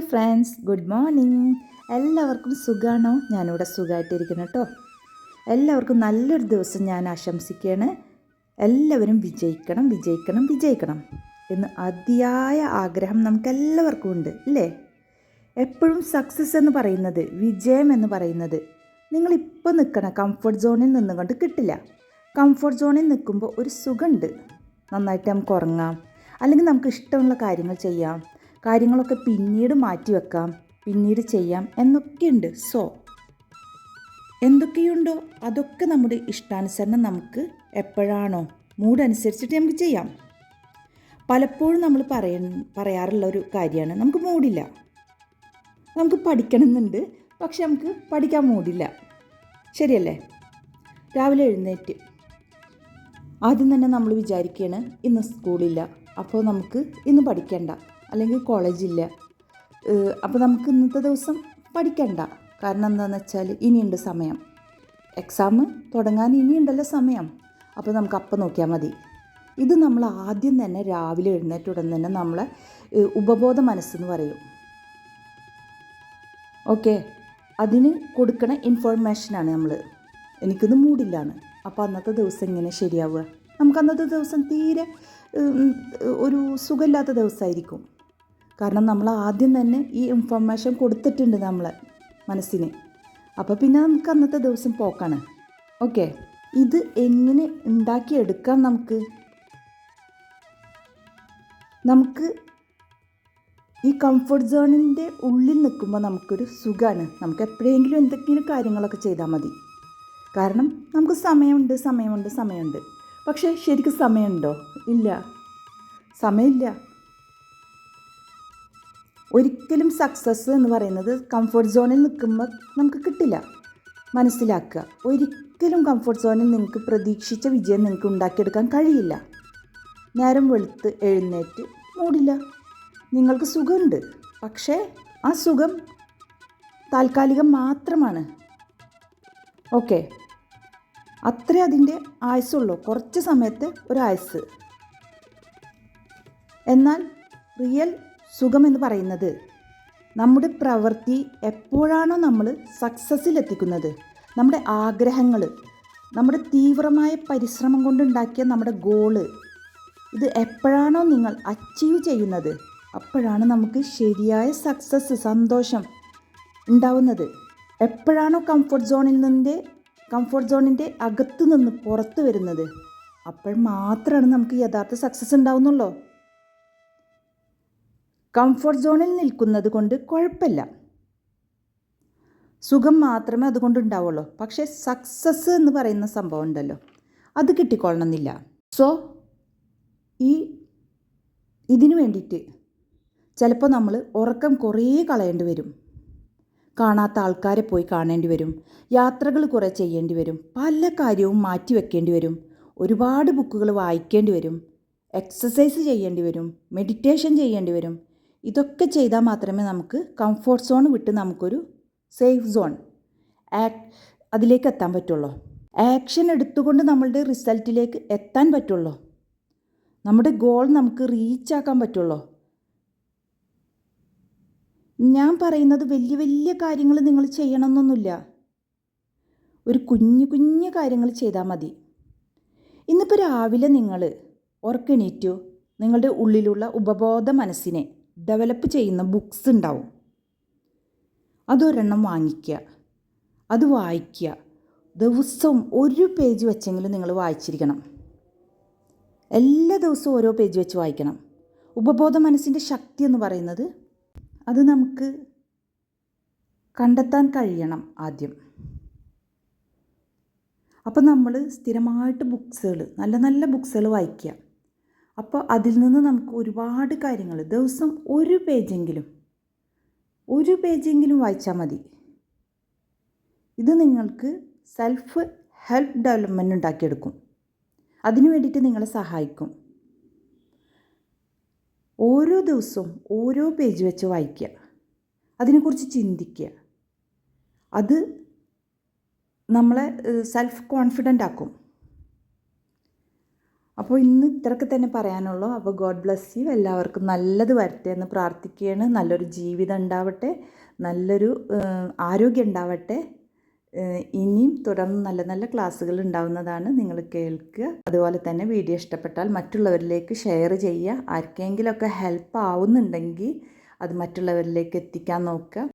Hi friends good morning. എല്ലാവർക്കും സുഖമാണോ ഞാനിവിടെ സുഖമായിട്ടിരിക്കുന്നു കേട്ടോ. എല്ലാവർക്കും നല്ലൊരു ദിവസം ഞാൻ ആശംസിക്കുകയാണ്. എല്ലാവരും വിജയിക്കണം വിജയിക്കണം വിജയിക്കണം എന്ന് അതിയായ ആഗ്രഹം നമുക്കെല്ലാവർക്കും ഉണ്ട് അല്ലേ എപ്പോഴും സക്സസ് എന്ന് പറയുന്നത് വിജയം എന്ന് പറയുന്നത് നിങ്ങളിപ്പോൾ നിൽക്കണ കംഫർട്ട് സോണിൽ നിന്നുകൊണ്ട് കിട്ടില്ല. കംഫർട്ട് സോണിൽ നിൽക്കുമ്പോൾ ഒരു സുഖമുണ്ട്. നന്നായിട്ട് നമുക്ക് ഉറങ്ങാം. അല്ലെങ്കിൽ നമുക്ക് ഇഷ്ടമുള്ള കാര്യങ്ങൾ ചെയ്യാം. കാര്യങ്ങളൊക്കെ പിന്നീട് മാറ്റി വെക്കാം പിന്നീട് ചെയ്യാം എന്നൊക്കെയുണ്ട്. സോ എന്തൊക്കെയുണ്ടോ അതൊക്കെ നമ്മുടെ ഇഷ്ടാനുസരണം നമുക്ക് എപ്പോഴാണോ മൂഡ് അനുസരിച്ചിട്ട് നമുക്ക് ചെയ്യാം. പലപ്പോഴും നമ്മൾ പറയ പറയാറുള്ള ഒരു കാര്യമാണ് നമുക്ക് മൂടില്ല നമുക്ക് പഠിക്കണമെന്നുണ്ട് പക്ഷെ നമുക്ക് പഠിക്കാൻ മൂടില്ല ശരിയല്ലേ? രാവിലെ എഴുന്നേറ്റ്. ആദ്യം തന്നെ നമ്മൾ വിചാരിക്കുകയാണ് ഇന്ന് സ്കൂളില്ല അപ്പോൾ നമുക്ക് ഇന്ന് പഠിക്കണ്ട. അല്ലെങ്കിൽ കോളേജില്ല. അപ്പോൾ നമുക്ക് ഇന്നത്തെ ദിവസം പഠിക്കണ്ട. കാരണം എന്താണെന്ന് വെച്ചാൽ ഇനിയുണ്ട് സമയം. എക്സാം തുടങ്ങാൻ ഇനിയുണ്ടല്ലോ സമയം. അപ്പോൾ നമുക്ക് അപ്പം നോക്കിയാൽ മതി. ഇത് നമ്മൾ ആദ്യം തന്നെ രാവിലെ എഴുന്നേറ്റ് ഉടൻ തന്നെ നമ്മളെ ഉപബോധ മനസ്സെന്ന് പറയും. ഓക്കെ? അതിന് കൊടുക്കണ ഇൻഫോർമേഷനാണ് നമ്മൾ എനിക്കിന്ന് മൂടില്ലാണ് അപ്പോൾ അന്നത്തെ ദിവസം ഇങ്ങനെ ശരിയാവുക? നമുക്ക് അന്നത്തെ ദിവസം തീരെ ഒരു സുഖമില്ലാത്ത ദിവസമായിരിക്കും. കാരണം നമ്മൾ ആദ്യം തന്നെ ഈ ഇൻഫർമേഷൻ കൊടുത്തിട്ടുണ്ട് നമ്മൾ മനസ്സിന്. അപ്പോൾ പിന്നെ നമുക്ക് അന്നത്തെ ദിവസം പോക്കാണ്. ഓക്കെ ഇത് എങ്ങനെ ഉണ്ടാക്കിയെടുക്കാം നമുക്ക്? നമുക്ക് ഈ കംഫർട്ട് സോണിന്റെ ഉള്ളിൽ നിൽക്കുമ്പോൾ നമുക്കൊരു സുഖമാണ് നമുക്ക് എപ്പോഴെങ്കിലും എന്തെങ്കിലും കാര്യങ്ങളൊക്കെ ചെയ്താൽ മതി. കാരണം നമുക്ക് സമയമുണ്ട് സമയമുണ്ട് സമയമുണ്ട്. പക്ഷേ ശരിക്കും സമയമുണ്ടോ? ഇല്ല. സമയമില്ല. ഒരിക്കലും സക്സസ് എന്ന് പറയുന്നത് കംഫർട്ട് സോണിൽ നിൽക്കുമ്പോൾ നമുക്ക് കിട്ടില്ല. മനസ്സിലാക്കുക. ഒരിക്കലും കംഫർട്ട് സോണിൽ നിങ്ങൾക്ക് പ്രതീക്ഷിച്ച വിജയം നിങ്ങൾക്ക് ഉണ്ടാക്കിയെടുക്കാൻ കഴിയില്ല. നേരം വെളുത്ത് എഴുന്നേറ്റ് മൂടില്ല. നിങ്ങൾക്ക് സുഖമുണ്ട്. പക്ഷേ ആ സുഖം താൽക്കാലികം മാത്രമാണ്. ഓക്കെ. അത്രേ അതിന്റെ ആയുസുള്ളൂ കുറച്ച് സമയത്ത് ഒരു ആയുസ് എന്നാൽ റിയൽ സുഖമെന്ന് പറയുന്നത്. നമ്മുടെ പ്രവൃത്തി എപ്പോഴാണോ നമ്മൾ സക്സസ്സിലെത്തിക്കുന്നത്. നമ്മുടെ ആഗ്രഹങ്ങൾ നമ്മുടെ തീവ്രമായ പരിശ്രമം കൊണ്ടുണ്ടാക്കിയ നമ്മുടെ ഗോൾ ഇത് എപ്പോഴാണോ നിങ്ങൾ അച്ചീവ് ചെയ്യുന്നത്. അപ്പോഴാണ് നമുക്ക് ശരിയായ സക്സസ് സന്തോഷം ഉണ്ടാവുന്നത്. എപ്പോഴാണോ കംഫർട്ട് സോണിൽ നിന്റെ കംഫർട്ട് സോണിന്റെ അകത്ത് നിന്ന് പുറത്ത് വരുന്നത്. അപ്പോൾ മാത്രമാണ് നമുക്ക് യഥാർത്ഥ സക്സസ് ഉണ്ടാവുന്നുള്ളൂ. കംഫർട്ട് സോണിൽ നിൽക്കുന്നത് കൊണ്ട് കുഴപ്പമില്ല. സുഖം മാത്രമേ അതുകൊണ്ട് ഉണ്ടാവുള്ളൂ. പക്ഷേ സക്സസ് എന്ന് പറയുന്ന സംഭവം ഉണ്ടല്ലോ. അത് കിട്ടിക്കൊള്ളണമെന്നില്ല. സോ ഈ ഇതിനു വേണ്ടിയിട്ട് ചിലപ്പോൾ നമ്മൾ ഉറക്കം കുറേ കളയേണ്ടി വരും. കാണാത്ത ആൾക്കാരെ പോയി കാണേണ്ടി വരും. യാത്രകൾ കുറേ ചെയ്യേണ്ടി വരും. പല കാര്യവും മാറ്റി വെക്കേണ്ടി വരും. ഒരുപാട് ബുക്കുകൾ വായിക്കേണ്ടി വരും. എക്സസൈസ് ചെയ്യേണ്ടി വരും. മെഡിറ്റേഷൻ ചെയ്യേണ്ടി വരും. ഇതൊക്കെ ചെയ്താൽ മാത്രമേ നമുക്ക് കംഫോർട്ട് സോൺ വിട്ട് നമുക്കൊരു സേഫ് സോൺ ആക് അതിലേക്ക് എത്താൻ പറ്റുള്ളൂ. ആക്ഷൻ എടുത്തുകൊണ്ട് നമ്മളുടെ റിസൾട്ടിലേക്ക് എത്താൻ പറ്റുള്ളൂ. നമ്മുടെ ഗോൾ നമുക്ക് റീച്ച് ആക്കാൻ പറ്റുള്ളൂ. ഞാൻ പറയുന്നത് വലിയ വലിയ കാര്യങ്ങൾ നിങ്ങൾ ചെയ്യണമെന്നൊന്നുമില്ല. ഒരു കുഞ്ഞു കുഞ്ഞു കാര്യങ്ങൾ ചെയ്താൽ മതി. ഇന്നിപ്പോൾ രാവിലെ നിങ്ങൾ ഉറക്കെണീറ്റു നിങ്ങളുടെ ഉള്ളിലുള്ള ഉപബോധ മനസ്സിനെ ഡെവലപ്പ് ചെയ്യുന്ന ബുക്സ് ഉണ്ടാവും. അതൊരെണ്ണം വാങ്ങിക്കുക. അത് വായിക്കുക. ദിവസവും ഒരു പേജ് വെച്ചെങ്കിലും നിങ്ങൾ വായിച്ചിരിക്കണം. എല്ലാ ദിവസവും ഓരോ പേജ് വെച്ച് വായിക്കണം. ഉപബോധ മനസ്സിന്റെ ശക്തി എന്ന് പറയുന്നത് അത് നമുക്ക് കണ്ടെത്താൻ കഴിയണം ആദ്യം. അപ്പം നമ്മൾ സ്ഥിരമായിട്ട് ബുക്സുകൾ നല്ല നല്ല ബുക്സുകൾ വായിക്കുക. അപ്പോൾ അതിൽ നിന്ന് നമുക്ക് ഒരുപാട് കാര്യങ്ങൾ. ദിവസം ഒരു പേജെങ്കിലും ഒരു പേജെങ്കിലും വായിച്ചാൽ മതി. ഇത് നിങ്ങൾക്ക് സെൽഫ് ഹെൽപ്പ് ഡെവലപ്മെന്റ് ഉണ്ടാക്കിയെടുക്കും. അതിനു വേണ്ടിയിട്ട് നിങ്ങളെ സഹായിക്കും. ഓരോ ദിവസവും ഓരോ പേജ് വെച്ച് വായിക്കുക. അതിനെക്കുറിച്ച് ചിന്തിക്കുക. അത് നമ്മളെ സെൽഫ് കോൺഫിഡന്റ് ആക്കും. അപ്പോൾ ഇന്ന് ഇത്രയൊക്കെ തന്നെ പറയാനുള്ളൂ. അപ്പോൾ ഗോഡ് ബ്ലെസ് യു. എല്ലാവർക്കും നല്ലത് വരട്ടെ എന്ന് പ്രാർത്ഥിക്കുകയാണ്. നല്ലൊരു ജീവിതം ഉണ്ടാവട്ടെ. നല്ലൊരു ആരോഗ്യം ഉണ്ടാവട്ടെ. ഇനിയും തുടർന്ന് നല്ല നല്ല ക്ലാസ്സുകൾ ഉണ്ടാവുന്നതാണ് നിങ്ങൾ കേൾക്കുക. അതുപോലെ തന്നെ വീഡിയോ ഇഷ്ടപ്പെട്ടാൽ മറ്റുള്ളവരിലേക്ക് ഷെയർ ചെയ്യുക. ആർക്കെങ്കിലുമൊക്കെ ഹെൽപ്പ് ആവുന്നുണ്ടെങ്കിൽ അത് മറ്റുള്ളവരിലേക്ക് എത്തിക്കാൻ നോക്കുക.